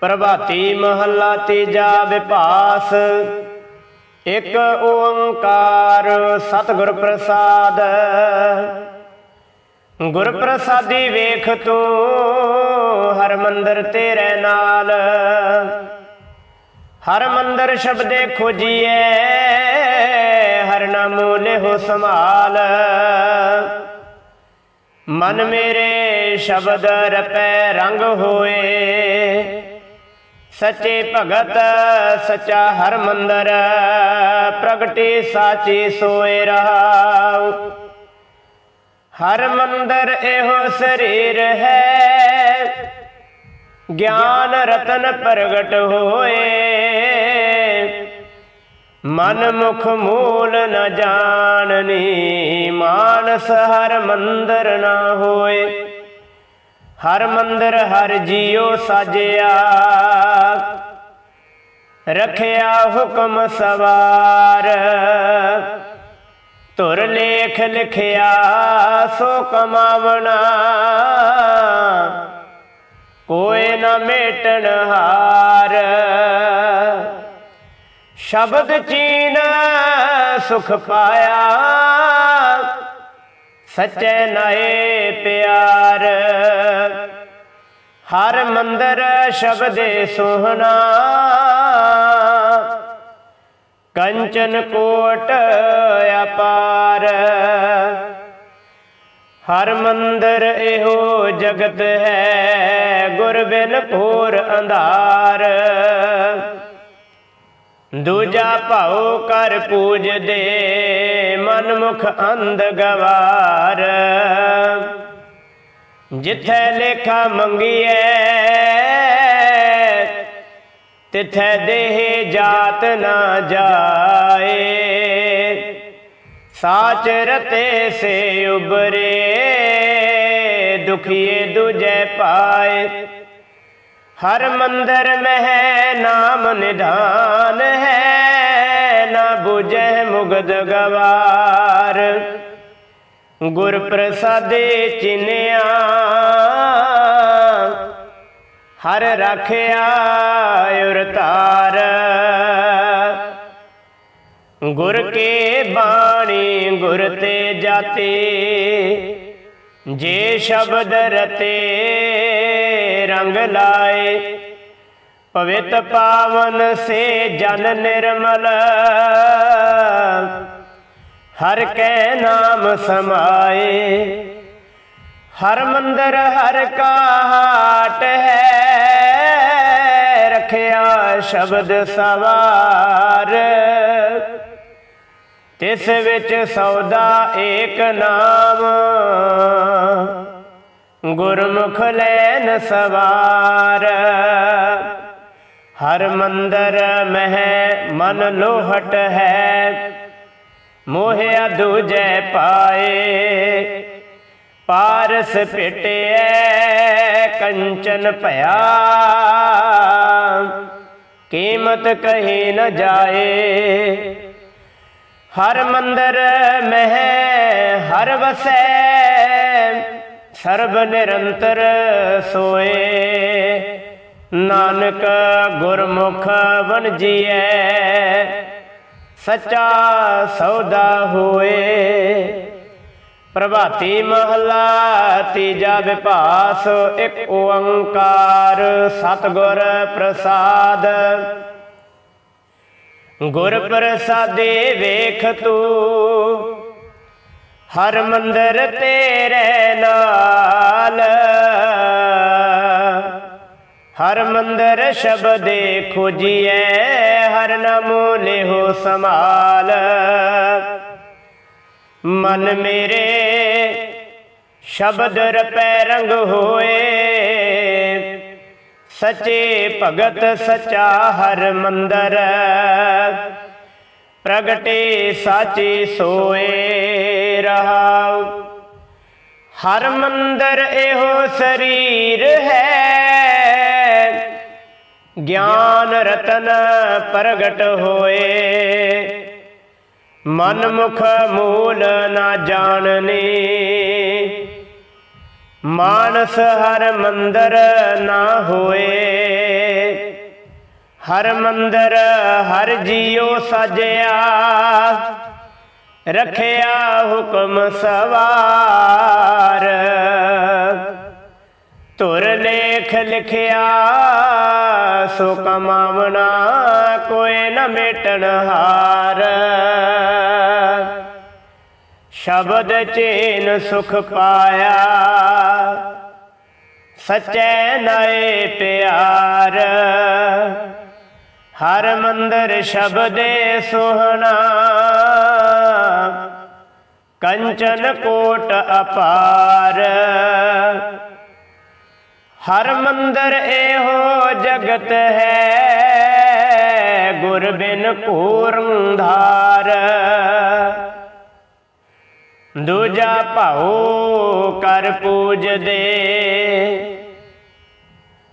ਪ੍ਰਭਾਤੀ ਮਹੱਲਾ ਤੀਜਾ ਵਿਭਾਸ। ਇੱਕ ਓੰਕਾਰ ਸਤਿਗੁਰ ਪ੍ਰਸਾਦ। ਗੁਰ ਪ੍ਰਸਾਦੀ ਵੇਖ ਤੂੰ, ਹਰ ਮੰਦਰ ਤੇਰੇ ਨਾਲ। ਹਰ ਮੰਦਰ ਸ਼ਬਦੇ ਖੋਜੀਏ ਹਰ ਨਾਮੋ ਲਿਹੋ ਸੰਭਾਲ। ਮਨ ਮੇਰੇ ਸ਼ਬਦ ਰਪੈ ਰੰਗ ਹੋਏ ਸੱਚੇ ਭਗਤ, ਸਚਾ ਹਰ ਮੰਦਰ, ਪ੍ਰਗਟੇ ਸਾਚੇ ਸੋਏ ਰਹਾਉ। ਹਰ ਮੰਦਰ ਇਹੋ ਸਰੀਰ ਹੈ, ਗਿਆਨ ਰਤਨ ਪ੍ਰਗਟ ਹੋਏ। ਮਨ ਮੁਖ ਮੂਲ ਨ ਜਾਣਨੀ, ਮਾਨਸ ਹਰ ਮੰਦਰ ਨਾ ਹੋਏ। ਹਰ ਮੰਦਰ ਹਰ ਜੀਉ ਸਾਜਿਆ। ਰਖਿਆ ਹੁਕਮ ਸਵਾਰ। ਤੁਰ ਲੇਖ ਲਿਖਿਆ ਸੋ ਕਮਾਵਣਾ। ਕੋਈ ਨ ਮੇਟਣ ਹਾਰ। ਸ਼ਬਦ ਚੀਨ ਸੁਖ ਪਾਇਆ। ਸੱਚੇ ਨਏ ਪਿਆਰ। ਹਰ ਮੰਦਰ ਸ਼ਬਦੇ ਸੋਹਣਾ। ਕੰਚਨ ਕੋਟ ਅਪਾਰ। ਹਰ ਮੰਦਰ ਇਹੋ ਜਗਤ ਹੈ ਗੁਰ ਬਿਨ ਘੋਰ ਅੰਧਾਰ। ਦੂਜਾ ਭਾਉ ਕਰ ਪੂਜਦੇ ਮਨ ਮੁਖ ਅੰਧ ਗਵਾਰ। ਜਿੱਥੇ ਲੇਖਾ ਮੰਗੀਏ ਤਿਥੈ ਦੇਹ ਜਾਤ ਨਾ ਜਾਏ। ਸਾਚ ਰਤੇ ਸੇ ਉਬਰੇ, ਦੁਖੀਏ ਦੂਜੈ ਪਾਏ। ਹਰ ਮੰਦਰ ਮਹਿ ਨਾਮ ਨਿਧਾਨ ਹੈ, ਨਾ 부ਜੈ ਮੁਗਦ ਗਵਾਰ। ਗੁਰ ਪ੍ਰਸਾਦੇ ਚਿਨਿਆ। ਹਰ ਰਖਿਆ ਉਰ ਗੁਰ ਕੇ ਬਾਣੀ ਗੁਰ ਤੇ ਜਾਤੇ। ਜੇ ਸ਼ਬਦ ਰਤੇ ਰੰਗ ਲਾਏ। ਪਵਿੱਤ ਪਾਵਨ ਸੇ ਜਨ ਨਿਰਮਲ। ਹਰ ਕੈ ਨਾਮ ਸਮਾਏ। ਹਰ ਮੰਦਰ, ਹਰ ਕਾ ਹਾਟ ਹੈ। ਰਖਿਆ ਸ਼ਬਦ ਸਵਾਰ। ਤਿਸ ਵਿੱਚ ਸੌਦਾ ਏਕ ਨਾਮ। ਗੁਰਮੁਖ ਲੈਨ ਸਵਾਰ। ਹਰ ਮੰਦਰ, ਮਹਿ ਮਨ ਲੋਹਟ ਹੈ। ਮੋਹਿਆ ਦੂਜੈ ਪਾਏ। ਪਾਰਸ ਭਟਿਐ ਕੰਚਨ ਭਇਆ। ਕੀਮਤ ਕਹੀ ਨ ਜਾਏ। ਹਰ ਮੰਦਰ ਮਹਿ ਹਰ ਵਸੈ, ਸਰਬ ਨਿਰੰਤਰ ਸੋਏ। ਨਾਨਕ ਗੁਰਮੁਖ ਬਨ ਜੀਐ ਸੱਚਾ ਸੌਦਾ ਹੋਏ। ਪ੍ਰਭਾਤੀ ਮਹਲਾ ਤੀਜਾ ਵਿਭਾਸ, ਇੱਕ ਓੰਕਾਰ ਸਤਿਗੁਰ ਪ੍ਰਸਾਦ। ਗੁਰ ਪ੍ਰਸਾਦੇ ਵੇਖ ਤੂੰ, ਹਰ ਮੰਦਰ ਤੇਰੇ ਨਾਲ। ਹਰ ਮੰਦਰ ਸ਼ਬਦੇ ਖੋਜੀਐ ਹਰ ਨਾਮੋ ਲਿਹੋ ਸੰਭਾਲ। ਮਨ ਮੇਰੇ ਸ਼ਬਦ ਰਪੈ ਰੰਗ ਹੋਏ, ਸਚੇ ਭਗਤ ਸਚਾ ਹਰ ਮੰਦਰ। ਪ੍ਰਗਟੇ ਸਾਚੇ ਸੋਏ ਰਹਾਉ। ਹਰ ਮੰਦਰ ਇਹੋ ਸਰੀਰ ਹੈ ਗਿਆਨ ਰਤਨ ਪ੍ਰਗਟ ਹੋਏ। ਮਨ ਮੁਖ ਮੂਲ ਨਾ ਜਾਣਨੀ। ਮਾਨਸ ਹਰ ਮੰਦਰ ਨਾ ਹੋਏ। ਹਰ ਮੰਦਰ ਹਰ ਜੀਉ ਸਜਿਆ। ਰਖਿਆ ਹੁਕਮ ਸਵਾਰ। ਧੁਰ ਲੇਖ ਲਿਖਿਆ ਸੋ ਕਮਾਵਣਾ ਕੋਈ ਨ ਮੇਟਣ ਹਾਰ। ਸ਼ਬਦ ਚੇਨ ਸੁਖ ਪਾਇਆ, ਸਚੈ ਨਏ ਪਿਆਰ। ਹਰ ਮੰਦਰ ਸ਼ਬਦੇ ਸੁਹਣਾ, ਕੰਚਨ ਕੋਟ ਅਪਾਰ। ਹਰ ਮੰਦਰ ਇਹੋ ਜਗਤ ਹੈ। ਗੁਰ ਬਿਨ ਪੂਰਨ ਧਾਰ। ਦੂਜਾ ਭਾਉ ਕਰ ਪੂਜਦੇ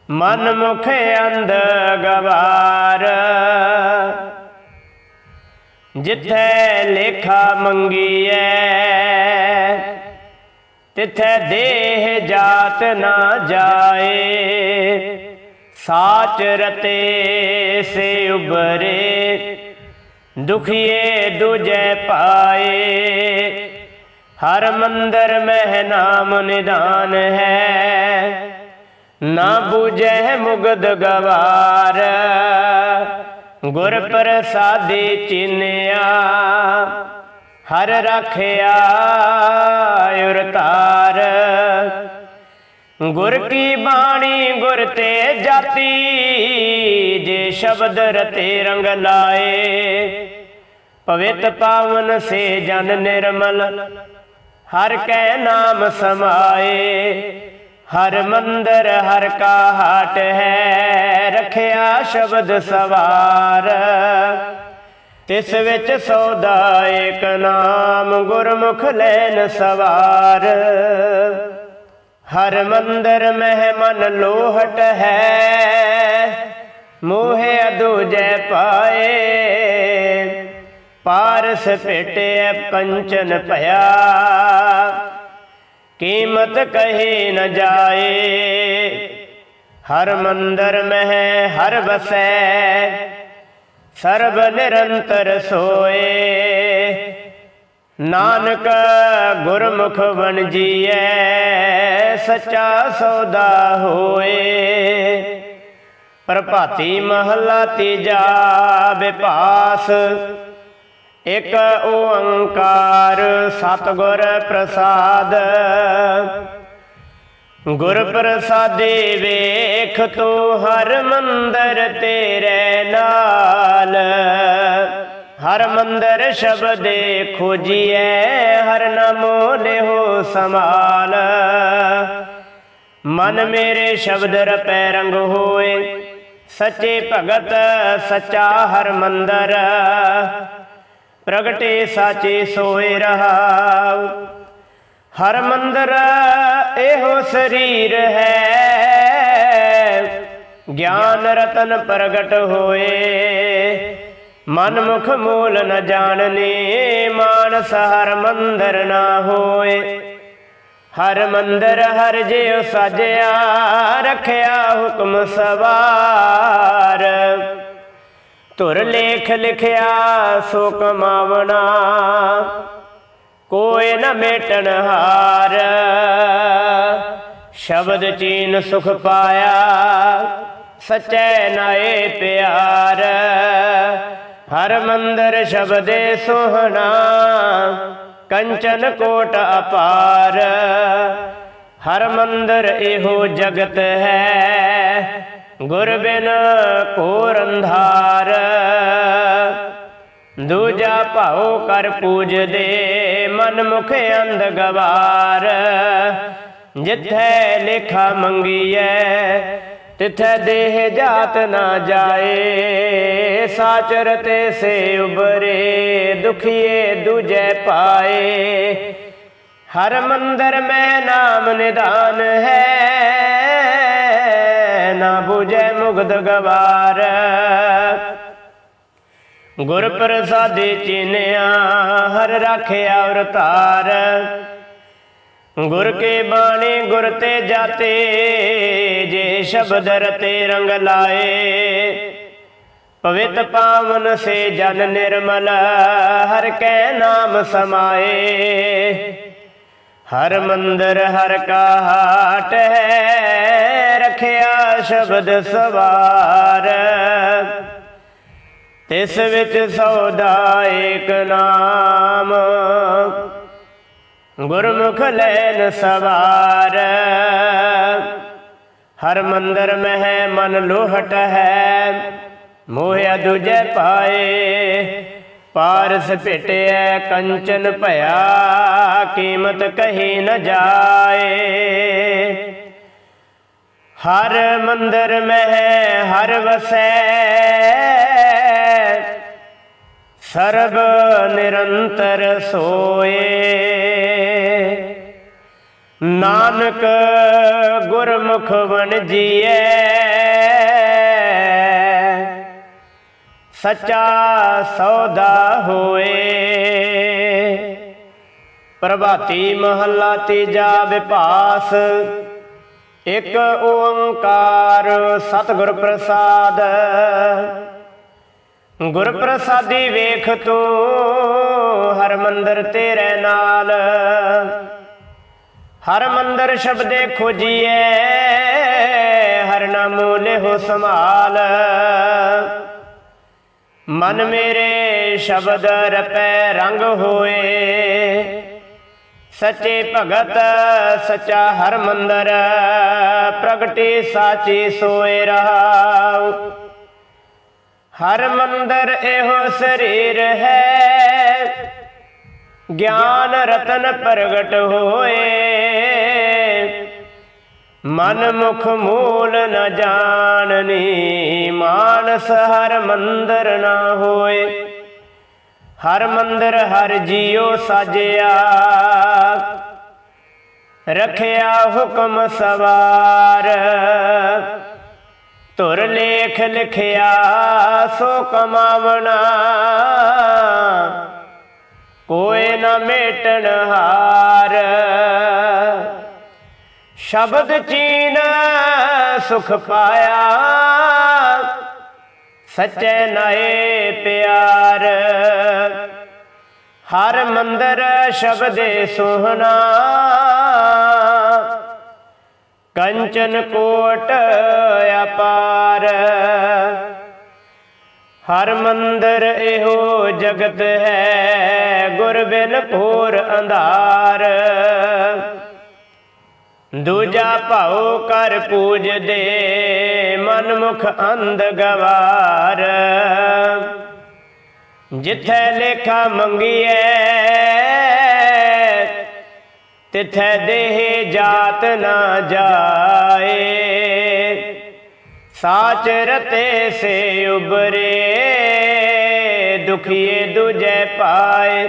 ਮਨ ਮੁਖ ਅੰਧ ਗਵਾਰ। ਜਿੱਥੇ ਲੇਖਾ ਮੰਗੀਐ ਤਿੱਥੇ ਦੇਹ ਜਾਤ ਨਾ ਜਾਏ, ਸਾਚ ਰਤੇ ਸੇ ਉਬਰੇ ਦੁਖੀਏ ਦੂਜੈ ਪਾਏ। ਹਰ ਮੰਦਰ ਮਹਿ ਨਾਮ ਨਿਦਾਨ ਹੈ, ਨਾ ਬੂਝੈ ਮੁਗਦ ਗਵਾਰ। ਗੁਰ ਪ੍ਰਸਾਦੇ ਚਿਨਿਆ ਹਰ ਰਖਿਆ ਉਰ ਤਾਰ। ਗੁਰ ਕੀ ਬਾਣੀ ਗੁਰ ਤੇ ਜਾਤੀ, ਜੇ ਸ਼ਬਦ ਰਤੇ ਰੰਗ ਲਾਏ। ਪਵਿੱਤ ਪਾਵਨ ਸੇ ਜਨ ਨਿਰਮਲ, ਹਰ ਕੈ ਨਾਮ ਸਮਾਏ। ਹਰ ਮੰਦਰ ਹਰ ਕਾ ਹਾਟ ਹੈ, ਰਖਿਆ ਸ਼ਬਦ ਸਵਾਰ। ਤਿਸ ਵਿੱਚ ਸੌਦਾ ਏਕ ਨਾਮ ਗੁਰਮੁਖ ਲੈਨ ਸਵਾਰ। ਹਰ ਮੰਦਰ ਮਹਿ ਮਨ ਲੋਹਟ ਹੈ, ਮੋਹਿ ਅਦੂਜੈ ਪਾਏ। ਪਾਰਸ ਭੇਟਿਆ ਕੰਚਨ ਭਇਆ, ਕੀਮਤ ਕਹੀ ਨ ਜਾਏ। ਹਰ ਮੰਦਰ ਮਹਿ ਹਰ ਬਸੈ ਸਰਬ ਨਿਰੰਤਰ ਸੋਏ। ਨਾਨਕ ਗੁਰਮੁਖ ਬਣ ਜੀਐ, ਸੱਚਾ ਸੌਦਾ ਹੋਏ। ਪ੍ਰਭਾਤੀ ਮਹਲਾ ਤੀਜਾ ਵਿਪਾਸ ਇਕ ਓੰਕਾਰ ਸਤਿਗੁਰ ਪ੍ਰਸਾਦ। ਗੁਰ ਪ੍ਰਸਾਦੇ ਵੇਖ ਤੂੰ ਹਰ ਮੰਦਰ ਤੇਰੇ ਨਾਲ। ਹਰ ਮੰਦਰ ਸ਼ਬਦੇ ਖੋਜੀਐ, ਹਰ ਨਾਮੋ ਲਿਹੋ ਸਮਾਲ। ਮਨ ਮੇਰੇ ਸ਼ਬਦ ਰਪੈ ਰੰਗ ਹੋਏ, ਸੱਚੇ ਭਗਤ ਸੱਚਾ ਹਰ ਮੰਦਰ। ਪ੍ਰਗਟੇ ਸਾਚੇ ਸੋਏ ਰਹਾਉ। ਹਰ ਮੰਦਰ ਇਹੋ ਸਰੀਰ ਹੈ। ਗਿਆਨ ਰਤਨ ਪ੍ਰਗਟ ਹੋਏ। ਮਨ ਮੁਖ ਮੂਲ ਨ ਜਾਣਨੇ, ਮਾਨਸ ਹਰ ਮੰਦਰ ਨਾ ਹੋਏ। ਹਰ ਮੰਦਰ ਹਰ ਜਿਉ ਸਾਜਿਆ, ਰਖਿਆ ਹੁਕਮ ਸਵਾਰ। ਤੁਰ ਲੇਖ ਲਿਖਿਆ, ਸੋ ਕਮਾਵਣਾ। ਕੋਈ ਨ ਮੇਟਣ ਹਾਰ। ਸ਼ਬਦ ਚੀਨ ਸੁਖ ਪਾਇਆ, ਸਚੈ ਨਾਏ ਪਿਆਰ। ਹਰ ਮੰਦਰ ਸ਼ਬਦੇ ਸੋਹਣਾ, ਕੰਚਨ ਕੋਟ ਅਪਾਰ। ਹਰ ਮੰਦਰ ਇਹੋ ਜਗਤ ਹੈ, ਗੁਰ ਬਿਨ ਕੋਰ ਅੰਧਾਰ। ਦੂਜਾ ਭਾਉ ਕਰ ਪੂਜਦੇ ਮਨ ਮੁਖ ਅੰਧ ਗਵਾਰ। ਜਿੱਥੇ ਲੇਖਾ ਮੰਗੀਐ, ਤਿਥੈ ਦੇਹ ਜਾਤ ਨਾ ਜਾਏ। ਸਾਚਰ ਤੇ ਸੇ ਉਬਰੇ, ਦੁਖੀਏ ਦੂਜੈ ਪਾਏ। ਹਰ ਮੰਦਰ ਮੈਂ ਨਾਮ ਨਿਦਾਨ ਹੈ, ਨਾ ਬੁਝੈ ਮੁਗਧ ਗਵਾਰ। ਗੁਰ ਪ੍ਰਸਾਦੇ ਚਿਨਿਆ, ਹਰ ਰਾਖਿਆ ਅਵਤਾਰ। ਗੁਰ ਕੇ ਬਾਣੀ ਗੁਰ ਤੇ ਜਾਤੇ, ਜੇ ਸ਼ਬਦ ਰਤੇ ਰੰਗ ਲਾਏ। ਪਵਿੱਤ ਪਾਵਨ ਸੇ ਜਨ ਨਿਰਮਲ, ਹਰ ਕੈ ਨਾਮ ਸਮਾਏ। ਹਰ ਮੰਦਰ, ਹਰ ਕਾ ਹਾਟ ਹੈ, ਰਖਿਆ ਸ਼ਬਦ ਸਵਾਰ। ਤਿਸ ਵਿੱਚ ਸੌਦਾ ਏਕ ਨਾਮ। ਗੁਰਮੁਖ ਲੈਨ ਸਵਾਰ। ਹਰ ਮੰਦਰ ਮਹਿ ਮਨ ਲੋਹਟ ਹੈ। ਮੋਹਿਆ ਦੁਜੈ ਪਾਏ। ਪਾਰਸ ਭਿਟਿਐ ਕੰਚਨ ਭਇਆ। ਕੀਮਤ ਕਹੀ ਨ ਜਾਏ। ਹਰ ਮੰਦਰ ਮਹਿ ਹਰ ਵਸੈ। ਸਰਬ ਨਿਰੰਤਰ ਸੋਏ। ਨਾਨਕ ਗੁਰਮੁਖ ਬਣ ਜੀਐ। ਸੱਚਾ ਸੌਦਾ ਹੋਏ। ਪ੍ਰਭਾਤੀ ਮਹੱਲਾ ਤੀਜਾ ਵਿਭਾਸ। ਇੱਕ ਓੰਕਾਰ ਸਤਿਗੁਰ ਪ੍ਰਸਾਦ। ਗੁਰ ਪ੍ਰਸਾਦੀ ਵੇਖ ਤੂੰ, ਹਰ ਮੰਦਰ ਤੇਰੇ ਨਾਲ। ਹਰ ਮੰਦਰ ਸ਼ਬਦੇ ਖੋਜੀਏ, ਹਰ ਨਾਮੋ ਲਿਹੋ ਸੰਭਾਲ। ਮਨ ਮੇਰੇ ਸ਼ਬਦ ਰਪੈ ਰੰਗ ਹੋਏ, ਸੱਚੇ ਭਗਤ ਸੱਚਾ ਹਰ ਮੰਦਰ, ਪ੍ਰਗਟੇ ਸਾਚੀ ਸੋਏ ਰਹਾਉ। ਹਰ ਮੰਦਰ ਇਹੋ ਸਰੀਰ ਹੈ। ਗਿਆਨ ਰਤਨ ਪ੍ਰਗਟ ਹੋਏ। ਮਨ ਮੁਖ ਮੂਲ ਨ ਜਾਣਨੀ, ਮਾਨਸ ਹਰ ਮੰਦਰ ਨਾ ਹੋਏ। ਹਰ ਮੰਦਰ ਹਰ ਜੀਉ ਸਾਜਿਆ। ਰਖਿਆ ਹੁਕਮ ਸਵਾਰ। ਧੁਰ ਲੇਖ ਲਿਖਿਆ, ਸੋ ਕਮਾਵਣਾ। ਕੋਏ ਨਾ ਮੇਟਣ ਹਾਰ। ਸ਼ਬਦ ਚੀਨ ਸੁਖ ਪਾਇਆ, ਸੱਚੇ ਨਏ ਪਿਆਰ। ਹਰ ਮੰਦਰ ਸ਼ਬਦੇ ਸੋਹਣਾ ਕੰਚਨ ਕੋਟ ਅਪਾਰ। ਹਰ ਮੰਦਰ ਇਹੋ ਜਗਤ ਹੈ, ਗੁਰ ਬਿਨ ਘੋਰ ਅੰਧਾਰ। ਦੂਜਾ ਭਾਉ ਕਰ ਪੂਜਦੇ ਮਨ ਮੁਖ ਅੰਧ ਗਵਾਰ। ਜਿੱਥੇ ਲੇਖਾ ਮੰਗੀਐ ਤਿਥੈ ਦੇਹ ਜਾਤ ਨਾ ਜਾਏ। ਸਾਚ ਰਤੇ ਸੇ ਉਬਰੇ, ਦੁਖੀਏ ਦੂਜੈ ਪਾਏ।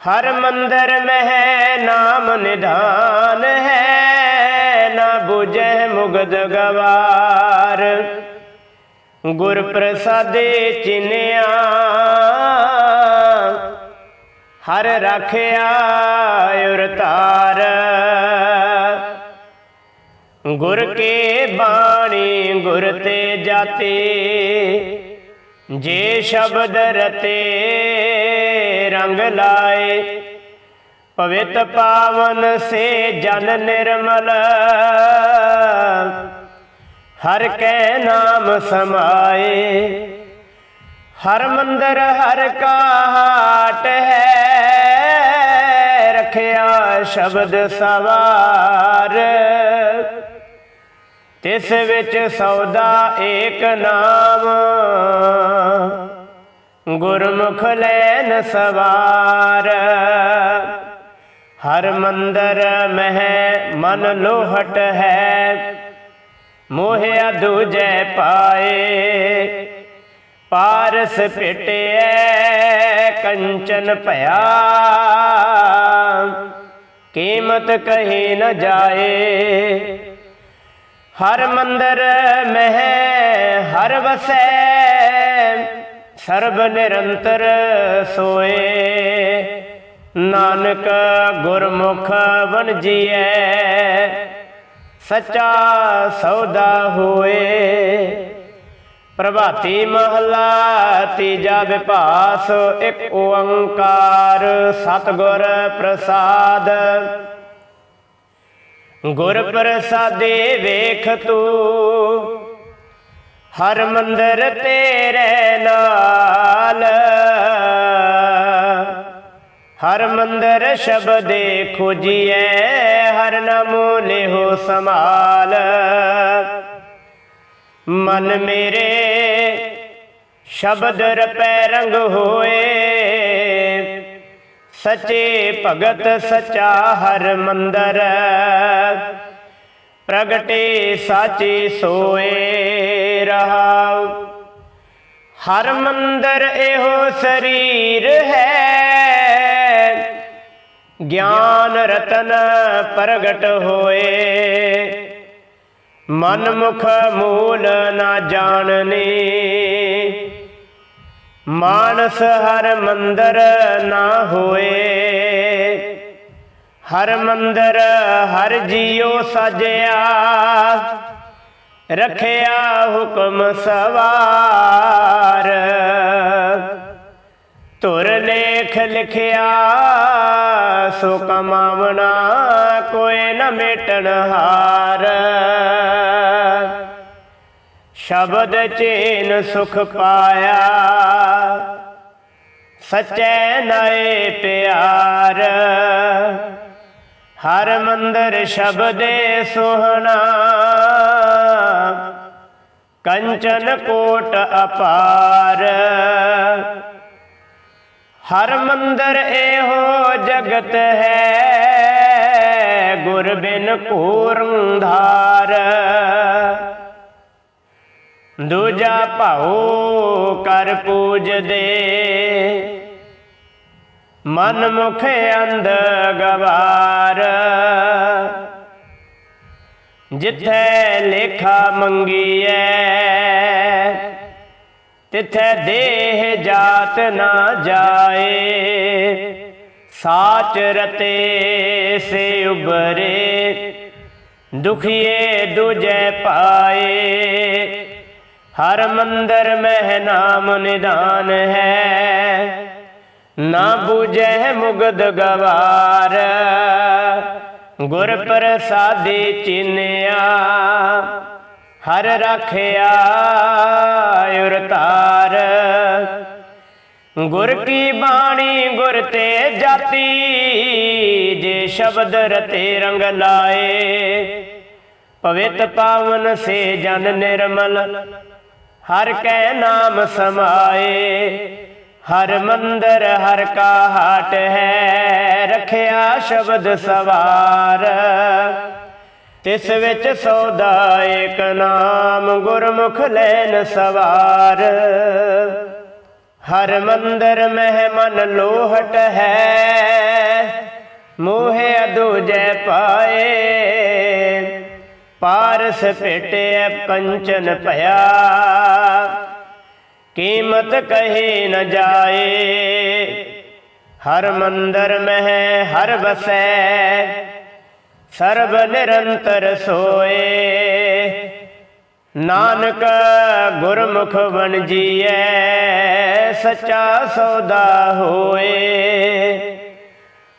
ਹਰ ਮੰਦਰ ਮਹਿ ਨਾਮ ਨਿਧਾਨ ਹੈ, ਨਾ ਬੁਝੈ ਮੁਗਦ ਗਵਾਰ। ਗੁਰ ਪ੍ਰਸਾਦੇ ਚਿਨਿਆ ਹਰ ਰਾਖਿਆ ਉਰ ਗੁਰ ਕੇ ਬਾਣੀ ਗੁਰ ਤੇ ਜਾਤੇ, ਜੇ ਸ਼ਬਦ ਰਤੇ ਰੰਗ ਲਾਏ, ਪਵਿੱਤ ਪਾਵਨ ਸੇ ਜਨ ਨਿਰਮਲ। ਹਰ ਕੈ ਨਾਮ ਸਮਾਏ ਹਰ ਮੰਦਰ, ਹਰ ਕਾ ਹੈ। ਰਖਿਆ ਸ਼ਬਦ ਸਵਾਰ। ਤਿਸ ਵਿੱਚ ਸੌਦਾ ਏਕ ਨਾਮ। ਗੁਰਮੁਖ ਲੈਨ ਸਵਾਰ। ਹਰ ਮੰਦਰ, ਮਹਿ, ਮਨ ਲੋਹਟ ਹੈ। ਮੋਹਿਆ ਦੂਜੈ ਪਾਏ। ਪਾਰਸ ਭਿਟਿਐ ਕੰਚਨ ਭਇਆ। ਕੀਮਤ ਕਹੀ ਨ ਜਾਏ। ਹਰ ਮੰਦਰ ਮਹਿ, ਹਰ ਵਸੈ। ਸਰਬ ਨਿਰੰਤਰ ਸੋਏ। ਨਾਨਕ ਗੁਰਮੁਖ ਬਨ ਜੀਐ। ਸੱਚਾ ਸੌਦਾ ਹੋਏ। ਪ੍ਰਭਾਤੀ ਮਹਲਾ ਤੀਜਾ ਵਿਭਾਸ, ਇੱਕ ਓੰਕਾਰ, ਸਤਿਗੁਰ ਪ੍ਰਸਾਦ। ਗੁਰ ਪ੍ਰਸਾਦੇ ਵੇਖ ਤੂੰ, ਹਰ ਮੰਦਰ ਤੇਰੇ ਨਾਲ। ਹਰ ਮੰਦਰ ਸ਼ਬਦੇ ਖੋਜੀਐ, ਹਰ ਨਾਮੋ ਲਿਹੋ ਸਮਾਲ ਮਨ ਮੇਰੇ ਸ਼ਬਦ ਰਪੈ ਰੰਗ ਹੋਏ। ਸੱਚੇ ਭਗਤ ਸਚਾ ਹਰ ਮੰਦਰ। ਪ੍ਰਗਟੇ ਸਾਚੇ ਸੋਏ ਰਹਾਉ। ਹਰ ਮੰਦਰ ਇਹੋ ਸਰੀਰ ਹੈ। ਗਿਆਨ ਰਤਨ ਪ੍ਰਗਟ ਹੋਏ। ਮਨ ਮੁਖ ਮੂਲ ਨਾ ਜਾਣਨੇ। ਮਾਨਸ ਹਰ ਮੰਦਰ ਨਾ ਹੋਏ। ਹਰ ਮੰਦਰ ਹਰ ਜੀਉ ਸਾਜਿਆ। ਰਖਿਆ ਹੁਕਮ ਸਵਾਰ। ਤੁਰ ਲੇਖ ਲਿਖਿਆ ਸੋ ਕਮਾਵਣਾ ਕੋਈ ਨ ਮੇਟਣ ਹਾਰ। ਸ਼ਬਦ ਚੇਨ ਸੁਖ ਪਾਇਆ। ਸਚੈ ਨਏ ਪਿਆਰ। ਹਰ ਮੰਦਰ ਸ਼ਬਦੇ ਸੁਹਣਾ। ਕੰਚਨ ਕੋਟ ਅਪਾਰ। ਹਰ ਮੰਦਰ ਇਹੋ ਜਗਤ ਹੈ। ਗੁਰ ਬਿਨ ਧਾਰ। ਦੂਜਾ ਭਾਉ ਕਰ ਪੂਜਦੇ ਮਨ ਮੁਖ ਅੰਧ ਗਵਾਰ। ਜਿੱਥੇ ਲੇਖਾ ਮੰਗੀਐ, ਤਿੱਥੇ ਦੇਹ ਜਾਤ ਨਾ ਜਾਏ। ਸਾਚ ਰਤੇ ਸੇ ਉਬਰੇ ਦੁਖੀਏ ਦੂਜੈ ਪਾਏ। ਹਰ ਮੰਦਰ ਮਹਿ ਨਾਮ ਨਿਦਾਨ ਹੈ। ਨਾ ਬੂਝੈ ਮੁਗਦ ਗਵਾਰ। ਗੁਰ ਪ੍ਰਸਾਦੇ ਚਿਨਿਆ, ਹਰ ਰਖਿਆ ਉਰਤਾਰ ਗੁਰ ਕੀ ਬਾਣੀ ਗੁਰ ਤੇ ਜਾਤੀ, ਜੇ ਸ਼ਬਦ ਰਤੇ ਰੰਗ ਲਾਏ। ਪਵਿੱਤ ਪਾਵਨ ਸੇ ਜਨ ਨਿਰਮਲ ਹਰ ਕੈ ਨਾਮ ਸਮਾਏ, ਹਰ ਮੰਦਰ, ਹਰ ਕਾ ਹਾਟ ਹੈ, ਰਖਿਆ ਸ਼ਬਦ ਸਵਾਰ। ਤਿਸ ਵਿੱਚ ਸੌਦਾ ਏਕ ਨਾਮ ਗੁਰਮੁਖ ਲੈਨ ਸਵਾਰ। ਹਰ ਮੰਦਰ ਮਹਿ ਮਨ ਲੋਹਟ ਹੈ ਮੋਹਿ ਅਦੂਜੈ ਪਾਏ ਪਾਰਸ ਭੇਟਿਐ ਕੰਚਨ ਭਇਆ। ਕੀਮਤ ਕਹੇ ਨ ਜਾਏ, ਹਰ ਮੰਦਰ ਮਹਿ ਹਰ ਵਸੈ, ਸਰਬ ਨਿਰੰਤਰ ਸੋਏ। ਨਾਨਕ ਗੁਰਮੁਖ ਬਣ ਜੀਐ, ਸੱਚਾ ਸੌਦਾ ਹੋਏ।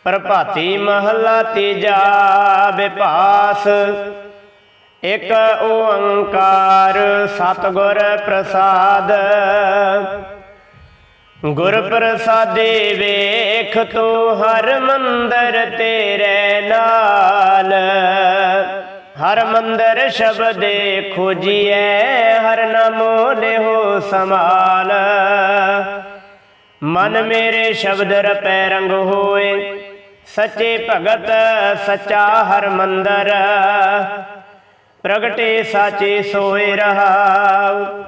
ਪ੍ਰਭਾਤੀ ਮਹਲਾ ਤੀਜਾ ਵਿਪਾਸ ਇਕ ਓੰਕਾਰ ਸਤਿਗੁਰ ਪ੍ਰਸਾਦ। ਗੁਰ ਪ੍ਰਸਾਦੇ ਵੇਖ ਤੂੰ ਹਰ ਮੰਦਰ ਤੇਰੇ ਨਾਲ। ਹਰ ਮੰਦਰ ਸ਼ਬਦੇ ਖੋਜੀਐ, ਹਰ ਨਾਮੋ ਲਿਹੋ ਸਮਾਲ ਮਨ ਮੇਰੇ ਸ਼ਬਦ ਰਪੈ ਰੰਗ ਹੋਏ, ਸੱਚੇ ਭਗਤ ਸੱਚਾ ਹਰ ਮੰਦਰ। ਪ੍ਰਗਟੇ ਸਾਚੇ ਸੋਏ ਰਹਾਉ।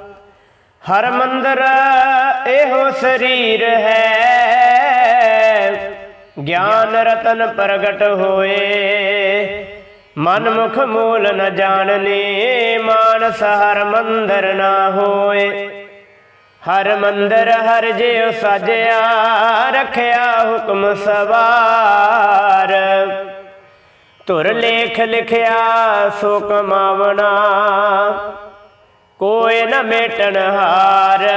ਹਰ ਮੰਦਰ ਇਹੋ ਸਰੀਰ ਹੈ। ਗਿਆਨ ਰਤਨ ਪ੍ਰਗਟ ਹੋਏ। ਮਨ ਮੁਖ ਮੂਲ ਨ ਜਾਣਨੇ, ਮਾਨਸ ਹਰ ਮੰਦਰ ਨਾ ਹੋਏ। ਹਰ ਮੰਦਰ ਹਰ ਜਿਉ ਸਾਜਿਆ, ਰਖਿਆ ਹੁਕਮ ਸਵਾਰ। ਧੁਰ ਲੇਖ ਲਿਖਿਆ ਸੋ ਕਮਾਵਣਾ ਕੋਏ ਨ ਮੇਟਣ ਹਾਰ।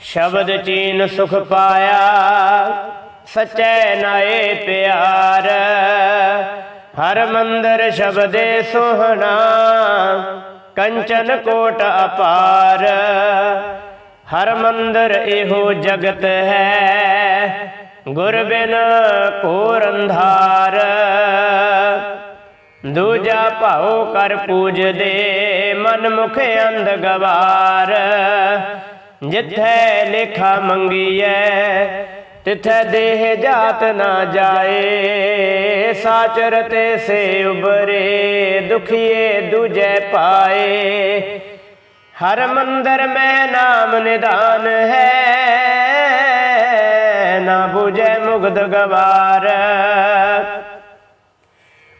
ਸ਼ਬਦ ਚੀਨ ਸੁਖ ਪਾਇਆ, ਸਚੈ ਨਾਏ ਪਿਆਰ। ਹਰ ਮੰਦਰ ਸ਼ਬਦੇ ਸੋਹਣਾ, ਕੰਚਨ ਕੋਟ ਅਪਾਰ। ਹਰ ਮੰਦਰ ਇਹੋ ਜਗਤ ਹੈ ਗੁਰ ਬਿਨ ਕੋਰ ਅੰਧਾਰ ਦੂਜਾ ਭਾਉ ਕਰ ਪੂਜਦੇ ਮਨ ਮੁਖ ਅੰਧ ਗਵਾਰ। ਜਿੱਥੈ ਲੇਖਾ ਮੰਗੀਐ, ਤਿਥੈ ਦੇਹ ਜਾਤ ਨਾ ਜਾਏ। ਸਾਚਰ ਤੇ ਸੇ ਉਬਰੇ, ਦੁਖੀਏ ਦੂਜੈ ਪਾਏ। ਹਰ ਮੰਦਰ ਮੈਂ ਨਾਮ ਨਿਦਾਨ ਹੈ ਨਾ 부ਜੈ ਮੁਗਧ ਗਵਾਰ।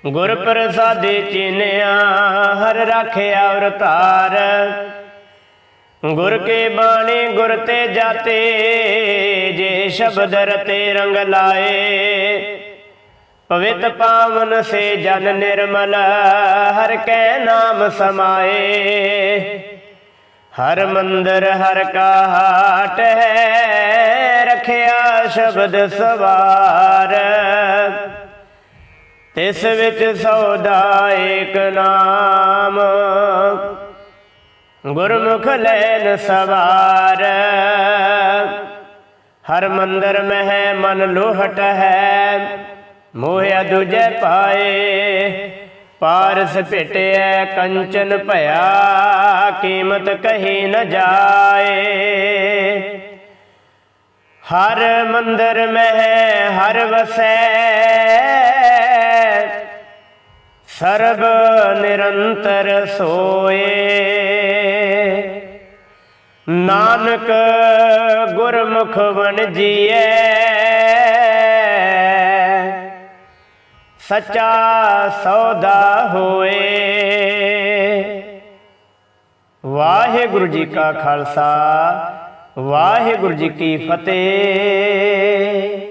ਗੁਰ ਪ੍ਰਸਾਦੇ ਚਿਨਿਆ ਹਰ ਰਾਖਿਆ ਅਵਤਾਰ ਗੁਰ ਕੇ ਬਾਣੀ ਗੁਰ ਤੇ ਜਾਤੇ, ਜੇ ਸ਼ਬਦ ਰਤੇ ਰੰਗ ਲਾਏ। ਪਵਿੱਤ ਪਾਵਨ ਸੇ ਜਨ ਨਿਰਮਲ, ਹਰ ਕੈ ਨਾਮ ਸਮਾਏ। ਹਰ ਮੰਦਰ ਹਰ ਕਾ ਹਾਟ ਹੈ ਰਖਿਆ ਸ਼ਬਦ ਸਵਾਰ। ਤਿਸ ਵਿੱਚ ਸੌਦਾ ਏਕ ਨਾਮ। ਗੁਰਮੁਖ ਲੈਨ ਸਵਾਰ। ਹਰ ਮੰਦਰ ਮਹਿ ਮਨ ਲੋਹਟ ਹੈ। ਮੋਹਿਆ ਦੁਜੈ ਪਾਏ। ਪਾਰਸ ਭਿਟਿਐ ਕੰਚਨ ਭਇਆ। ਕੀਮਤ ਕਹੀ ਨ ਜਾਏ। ਹਰ ਮੰਦਰ ਮਹਿ ਹਰ ਵਸੈ। ਸਰਬ ਨਿਰੰਤਰ ਸੋਏ। ਨਾਨਕ ਗੁਰਮੁਖ ਬਣ ਜੀਐ। ਸਚਾ ਸੌਦਾ ਹੋਏ। ਵਾਹਿਗੁਰੂ ਜੀ ਕਾ ਖਾਲਸਾ। ਵਾਹਿਗੁਰੂ ਜੀ ਕੀ ਫਤਿਹ।